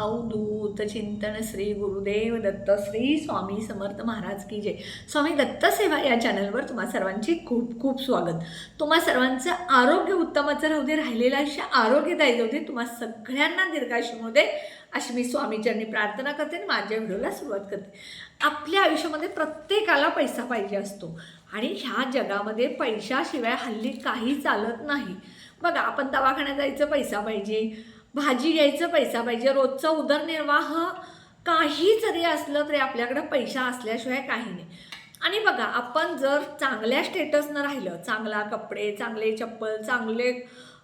अवधूत चिंतन श्री गुरुदेव दत्त श्री स्वामी समर्थ महाराज की जय. स्वामी दत्त सेवा या चॅनलवर तुम्हा सर्वांचे खूप खूप स्वागत. तुम्हा सर्वांचं आरोग्य उत्तमाचं राहू दे राहिलेलं आयुष्य आरोग्यदायी जाऊ दे तुम्हा सगळ्यांना दीर्घायुष्य दे अशी मी स्वामीचरणी प्रार्थना करते आणि माझ्या व्हिडिओला सुरुवात करते. आपल्या आयुष्यामध्ये प्रत्येकाला पैसा पाहिजे असतो आणि ह्या जगामध्ये पैशाशिवाय हल्ली काही चालत नाही. बघा आपण दवाखान्यात जायचं पैसा पाहिजे. भाजी घ्यायचं पैसा पाहिजे. रोजचा उदरनिर्वाह काही जरी असलं तरी आपल्याकडं पैसा असल्याशिवाय काही नाही. आणि बघा आपण जर चांगल्या स्टेटसनं राहिलं चांगला कपडे चांगले चप्पल चांगले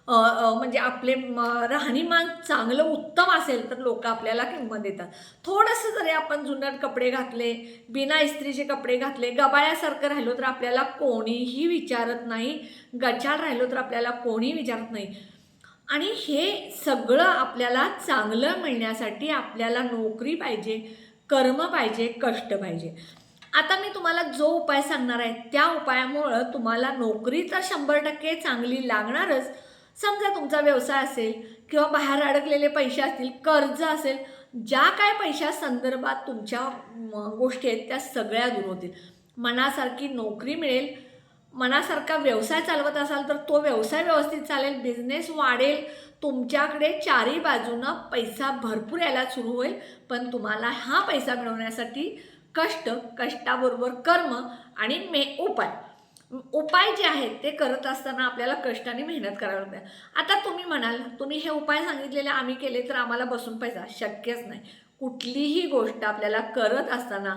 म्हणजे आपले म, राहणीमान चांगलं उत्तम असेल तर लोक आपल्याला किंमत देतात. थोडंसं जरी आपण जुनट कपडे घातले बिना इस्त्रीचे कपडे घातले गबाळ्यासारखं राहिलो तर आपल्याला कोणीही विचारत नाही. गचाळ राहिलो तर आपल्याला कोणी विचारत नाही. आणि हे सगळं आपल्याला चांगलं मिळण्यासाठी आपल्याला नोकरी पाहिजे कर्म पाहिजे कष्ट पाहिजे. आता मी तुम्हाला जो उपाय सांगणार आहे त्या उपायामुळं तुम्हाला नोकरी तर शंभर टक्के चांगली लागणारच. समजा तुमचा व्यवसाय असेल किंवा बाहेर अडकलेले पैसे असतील कर्ज असेल ज्या काय पैशा संदर्भात तुमच्या गोष्टी आहेत त्या सगळ्या दूर होतील. मनासारखी नोकरी मिळेल मनासारखा व्यवसाय चालवत असाल तर तो व्यवसाय व्यवस्थित चालेल बिझनेस वाढेल. तुमच्याकडे चारही बाजूनं पैसा भरपूर यायला सुरू होईल पण तुम्हाला हा पैसा मिळवण्यासाठी कष्ट कष्टाबरोबर कर्म आणि मे उपाय. उपाय जे आहेत ते करत असताना आपल्याला कष्टाने मेहनत करावी लागते आता तुम्ही म्हणाल तुम्ही हे उपाय सांगितलेले आम्ही केले तर आम्हाला बसून पैसा. शक्यच नाही. कुठलीही गोष्ट आपल्याला करत असताना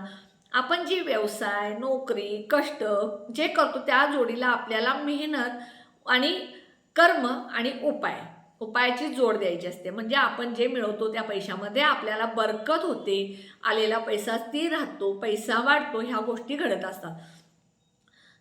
आपण जी व्यवसाय नोकरी कष्ट जे करतो त्या जोडीला आपल्याला मेहनत आणि कर्म आणि उपाय उपायाची जोड द्यायची असते. म्हणजे आपण जे मिळवतो त्या पैशामध्ये आपल्याला बरकत होते. आलेला पैसा स्थिर राहतो पैसा वाढतो ह्या गोष्टी घडत असतात.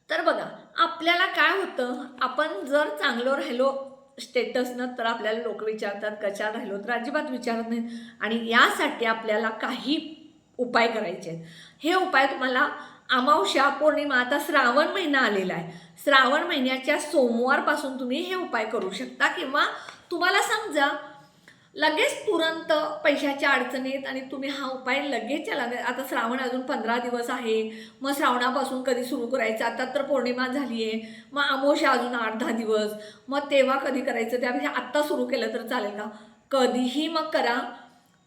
तर बघा आपल्याला काय होतं? आपण जर चांगलं राहिलो स्टेटसनं तर आपल्याला लोक विचारतात कशा राहिलो तर अजिबात विचारत नाहीत. आणि यासाठी आपल्याला काही उपाय करायचे आहेत. हे उपाय तुम्हाला अमावस्या पौर्णिमा आता श्रावण महिना आलेला आहे. श्रावण महिन्याच्या सोमवारपासून तुम्ही हे उपाय करू शकता किंवा तुम्हाला समजा लगेच तुरंत पैशाच्या अडचणीत आणि तुम्ही हा उपाय लगेचच्या लगे आता श्रावण अजून पंधरा दिवस आहे. मग श्रावणापासून कधी सुरू करायचं? आता तर पौर्णिमा झाली आहे मग अमावस्या अजून आठ दहा दिवस. मग तेव्हा कधी करायचं? त्यापेक्षा आत्ता सुरू केलं तर चालेल का? कधीही मग करा.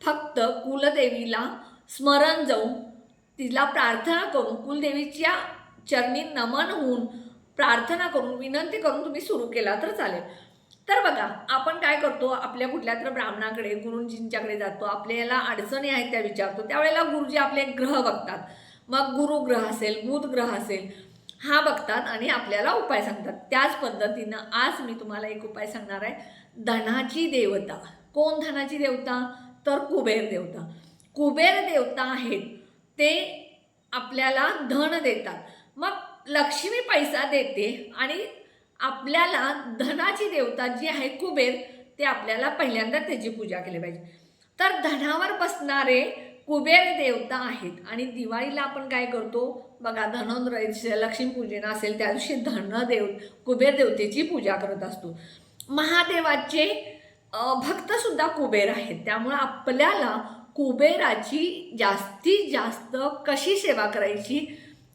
फक्त कुलदेवीला स्मरण जाऊन तिला प्रार्थना करून कुलदेवीच्या चरणी नमन होऊन प्रार्थना करून विनंती करून तुम्ही सुरू केला तर चालेल. तर बघा आपण काय करतो? आपल्या कुठल्या तर ब्राह्मणाकडे गुरुजींच्याकडे जातो. आपल्याला अडचणी आहेत त्या विचारतो. त्यावेळेला गुरुजी आपले ग्रह बघतात. मग गुरु ग्रह असेल बुध ग्रह असेल हा बघतात आणि आपल्याला उपाय सांगतात. त्याच पद्धतीनं आज मी तुम्हाला एक उपाय सांगणार आहे. धनाची देवता. कोण धनाची देवता? तर कुबेर देवता. कुबेर देवता आहेत ते आपल्याला धन देतात. मग लक्ष्मी पैसा देते आणि आपल्याला धनाची देवता जी आहे कुबेर ते आपल्याला पहिल्यांदा त्याची पूजा केली पाहिजे. तर धनावर बसणारे कुबेर देवता आहेत आणि दिवाळीला आपण काय करतो? बघा धनोत्रय लक्ष्मीपूजन असेल त्या दिवशी धनदेव कुबेर देवतेची पूजा करत असतो. महादेवाचे भक्तसुद्धा कुबेर आहेत. त्यामुळं आपल्याला कुबेराची जास्तीत जास्त कशी सेवा करायची?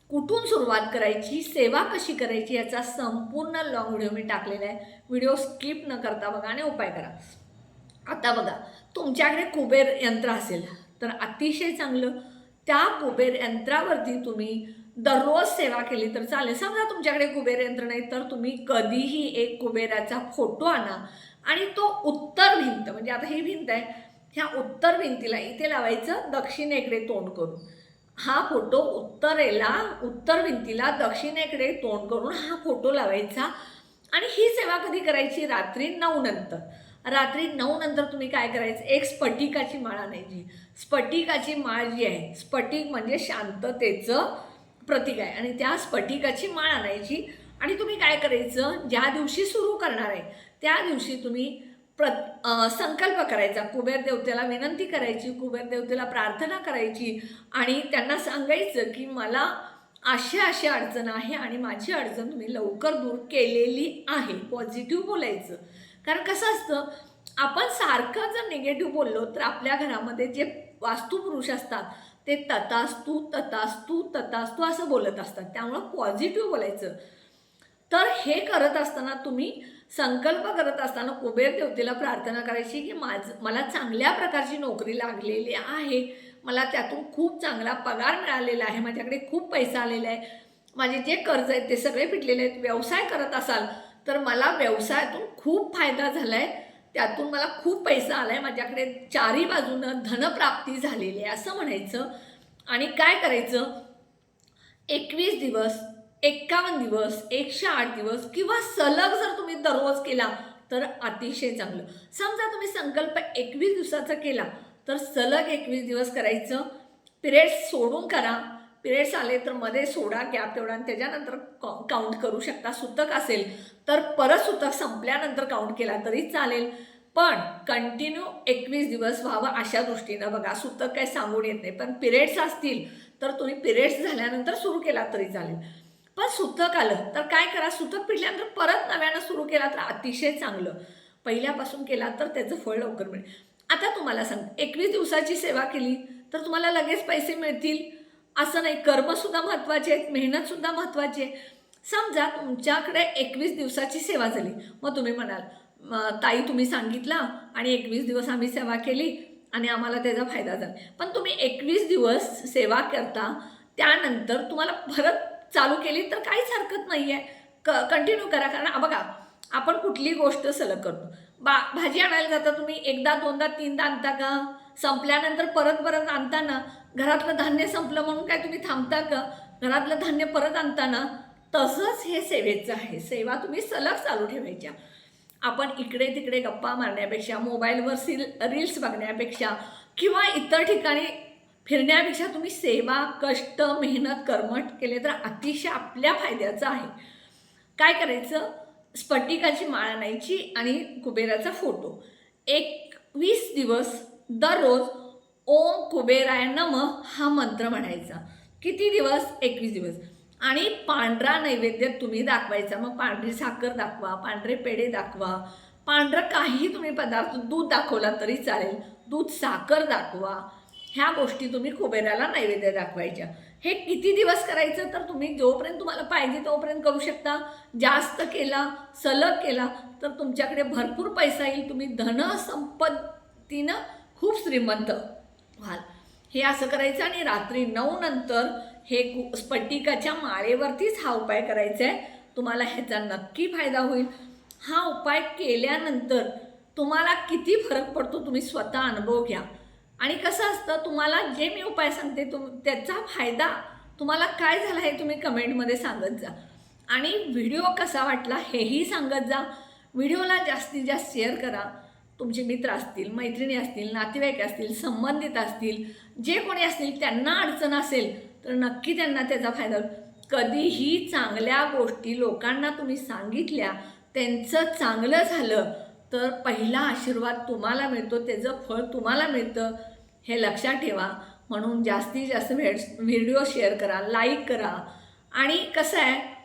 कुठून सुरुवात करायची? सेवा कशी करायची? याचा संपूर्ण लॉंग व्हिडिओ मी टाकलेला आहे. व्हिडिओ स्किप न करता बघा आणि उपाय करा. आता बघा तुमच्याकडे कुबेर यंत्र असेल तर अतिशय चांगलं. त्या कुबेर यंत्रावरती तुम्ही दररोज सेवा केली तर चालेल. समजा तुमच्याकडे कुबेर यंत्र नाही तर तुम्ही कधीही एक कुबेराचा फोटो आणा आणि तो उत्तर भिंत म्हणजे आता ही भिंत आहे ह्या उत्तर भिंतीला इथे लावायचं दक्षिणेकडे तोंड करून. हा फोटो उत्तरेला उत्तर भिंतीला दक्षिणेकडे तोंड करून हा फोटो लावायचा. आणि ही सेवा कधी करायची? रात्री नऊ नंतर. रात्री नऊ नंतर तुम्ही काय करायचं? एक स्फटिकाची माळ आणायची स्फटिकाची माळ जी आहे स्फटिक म्हणजे शांततेचं प्रतीक आहे. आणि त्या स्फटिकाची माळ आणायची आणि तुम्ही काय करायचं? ज्या दिवशी सुरू करणार आहे त्या दिवशी तुम्ही प्र संकल्प करायचा. कुबेर देवतेला विनंती करायची कुबेर देवतेला प्रार्थना करायची आणि त्यांना सांगायचं की मला अशा अशा अडचण आहे आणि माझी अडचण तुम्ही लवकर दूर केलेली आहे. पॉझिटिव्ह बोलायचं. कारण कसं असतं आपण सारखं जर निगेटिव्ह बोललो तर आपल्या घरामध्ये जे वास्तुपुरुष असतात ते ततास्तू ततास्तू ततास्तू असं बोलत असतात. त्यामुळं पॉझिटिव्ह बोलायचं. तर हे करत असताना तुम्ही संकल्प करत असताना कुबेर देवतेला प्रार्थना करायची की माझ मला चांगल्या प्रकारची नोकरी लागलेली आहे. मला त्यातून खूप चांगला पगार मिळालेला आहे. माझ्याकडे खूप पैसा आलेला आहे. माझे जे कर्ज आहेत ते सगळे फिटलेले आहेत. व्यवसाय करत असाल तर मला व्यवसायातून खूप फायदा झाला आहे त्यातून मला खूप पैसा आला आहे माझ्याकडे चारी बाजूनं धनप्राप्ती झालेली आहे असं म्हणायचं. आणि काय करायचं? एकवीस दिवस एक्कावन्न दिवस एकशे आठ दिवस किंवा सलग जर तुम्ही दररोज केला तर अतिशय चांगलं. समजा तुम्ही संकल्प एकवीस दिवसाचा केला तर सलग एकवीस दिवस करायचं. पिरियड्स सोडून करा. पिरियड्स आले तर मध्ये सोडा गॅप तेवढा आणि त्याच्यानंतर काउंट करू शकता. सुतक असेल तर परत सुतक संपल्यानंतर काउंट केला तरी चालेल. पण कंटिन्यू एकवीस दिवस व्हावं अशा दृष्टीनं बघा. सुतक काही सांगून येत नाही. पण पिरियड्स असतील तर तुम्ही पिरियड्स झाल्यानंतर सुरू केला तरी चालेल. पण सुतक आलं. तर काय करा सुतक पिटल्यानंतर परत नव्यानं सुरू केला तर अतिशय चांगलं. पहिल्यापासून केला तर त्याचं फळ लवकर मिळेल. आता तुम्हाला सांग एकवीस दिवसाची सेवा केली तर तुम्हाला लगेच पैसे मिळतील. असं नाही कर्मसुद्धा महत्त्वाचे आहेत मेहनतसुद्धा महत्त्वाची आहे. समजा तुमच्याकडे एकवीस दिवसाची सेवा झाली. मग तुम्ही म्हणाल ताई तुम्ही सांगितला आणि एकवीस दिवस आम्ही सेवा केली आणि आम्हाला त्याचा फायदा झाला. पण तुम्ही एकवीस दिवस सेवा करता त्यानंतर तुम्हाला परत चालू केली तर काहीच हरकत नाही आहे क कंटिन्यू करा. कारण बघा आपण कुठली गोष्ट सलग करतो. बा भाजी आणायला जाता तुम्ही एकदा दोनदा तीनदा आणता का? संपल्यानंतर परत परत आणताना घरातलं धान्य संपलं म्हणून काय तुम्ही थांबता का? घरातलं धान्य परत आणताना तसंच हे सेवेचं आहे. सेवा तुम्ही सलग चालू ठेवायच्या. आपण इकडे तिकडे गप्पा मारण्यापेक्षा मोबाईलवर सील रील्स बघण्यापेक्षा किंवा इतर ठिकाणी फिरण्यापेक्षा तुम्ही सेवा कष्ट मेहनत कर्मठ केले तर अतिशय आपल्या फायद्याचं आहे. काय करायचं? स्फटिकाची माळ आणायची आणि कुबेराचा फोटो. एक वीस दिवस दररोज ओम कुबेराय नम हा मंत्र म्हणायचा. किती दिवस? एकवीस दिवस. आणि पांढरा नैवेद्य तुम्ही दाखवायचा. मग पांढरी साखर दाखवा पांढरे पेढे दाखवा पांढरं काही तुम्ही पदार्थ दूध दाखवला तरी चालेल. दूध साखर दाखवा. ह्या गोष्टी तुम्ही कुबेराला नैवेद्य दाखवायच्या. हे किती दिवस करायचं तर तुम्ही जोपर्यंत तुम्हाला पाहिजे तोपर्यंत करू शकता. जास्त केला सलग केला तर तुमच्याकडे भरपूर पैसा येईल. तुम्ही धन संपत्तीनं खूप श्रीमंत व्हाल. हे असं करायचं आणि रात्री नऊ नंतर हे कु स्फटिकाच्या माळेवरतीच हा उपाय करायचा आहे तुम्हाला ह्याचा नक्की फायदा होईल. हा उपाय केल्यानंतर तुम्हाला किती फरक पडतो तुम्ही स्वतः अनुभव घ्या. आणि कसं असतं तुम्हाला जे मी उपाय सांगते तुम त्याचा फायदा तुम्हाला काय झाला हे तुम्ही कमेंटमध्ये सांगत जा. आणि व्हिडिओ कसा वाटला हेही सांगत जा. व्हिडिओला जास्तीत जास्त शेअर करा. तुमचे मित्र असतील मैत्रिणी असतील नातेवाईक असतील संबंधित असतील जे कोणी असतील त्यांना अडचण असेल तर नक्की त्यांना त्याचा फायदा कधीही चांगल्या गोष्टी लोकांना तुम्ही सांगितल्या त्यांचं चांगलं झालं तर पहिला आशीर्वाद तुम्हाला मिळतो त्याचं फळ तुम्हाला मिळतं हे लक्षात ठेवा. म्हणून जास्तीत जास्त व्हिड व्हिडिओ शेअर करा लाईक करा. आणि कसं आहे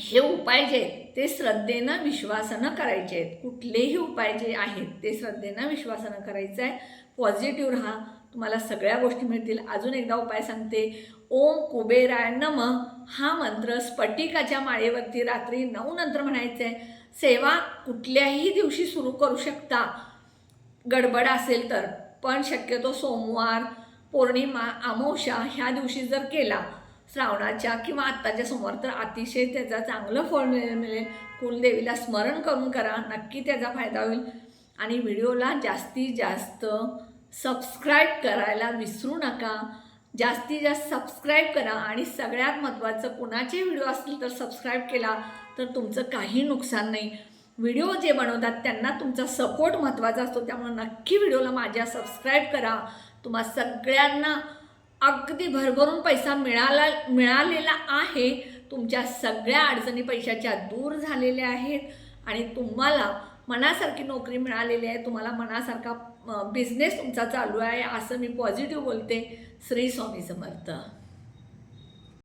हे उपाय जे आहेत ते श्रद्धेनं विश्वासानं करायचे आहेत. कुठलेही उपाय जे आहेत ते श्रद्धेनं विश्वासानं करायचं आहे. पॉझिटिव्ह राहा. तुम्हाला सगळ्या गोष्टी मिळतील. अजून एकदा उपाय सांगते. ओम कुबेराय नम. हा मंत्र स्फटिकाच्या माळेवरती रात्री नऊ नंतर म्हणायचं आहे सेवा कुठल्याही दिवशी सुरू करू शकता. गडबड असेल तर पण शक्यतो सोमवार पौर्णिमा अमावशा ह्या दिवशी जर केला श्रावणाच्या किंवा आत्ताच्या सोमवार तर अतिशय त्याचा चांगलं फळ मिळेल मिळेल. कुलदेवीला स्मरण करून करा नक्की त्याचा फायदा होईल. आणि व्हिडिओला जास्तीत जास्त सबस्क्राईब करायला विसरू नका. जास्तीत जास्त सबस्क्राईब करा आणि सगळ्यात महत्त्वाचं कुणाचे व्हिडिओ असतील तर सबस्क्राईब केला तर तुमचं काही नुकसान नाही. व्हिडिओ जे बनवतात त्यांना तुमचा सपोर्ट महत्त्वाचा असतो. त्यामुळे नक्की व्हिडिओला माझ्या सबस्क्राईब करा. तुम्हा सगळ्यांना अगदी भरभरून पैसा मिळाला मिळालेला आहे. तुमच्या सगळ्या अडचणी पैशाच्या दूर झालेल्या आहेत. आणि तुम्हाला मनासारखी नोकरी मिळालेली आहे. तुम्हाला मनासारखा बिझनेस तुमचा चालू आहे असं मी पॉझिटिव्ह बोलते. श्री स्वामी समर्थ.